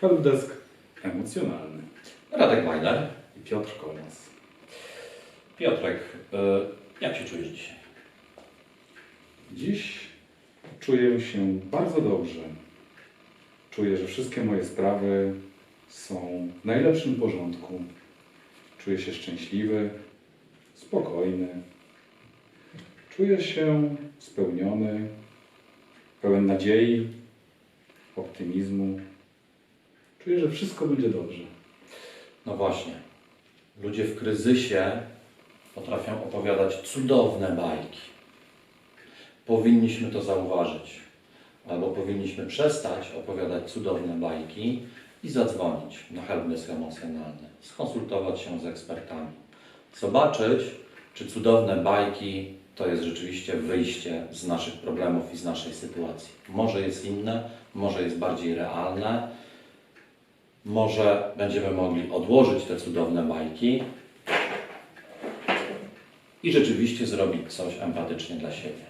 Helpdesk emocjonalny. Radek Weiler. I Piotr Kolmas. Piotrek, y, jak się czujesz dzisiaj? Dziś czuję się bardzo dobrze. Czuję, że wszystkie moje sprawy są w najlepszym porządku. Czuję się szczęśliwy, spokojny. Czuję się spełniony, pełen nadziei, optymizmu. Czuję, że wszystko będzie dobrze. No właśnie. Ludzie w kryzysie potrafią opowiadać cudowne bajki. Powinniśmy to zauważyć. Albo powinniśmy przestać opowiadać cudowne bajki i zadzwonić na helpdesk emocjonalny. Skonsultować się z ekspertami. Zobaczyć, czy cudowne bajki to jest rzeczywiście wyjście z naszych problemów i z naszej sytuacji. Może jest inne, może jest bardziej realne, może będziemy mogli odłożyć te cudowne bajki i rzeczywiście zrobić coś empatycznie dla siebie.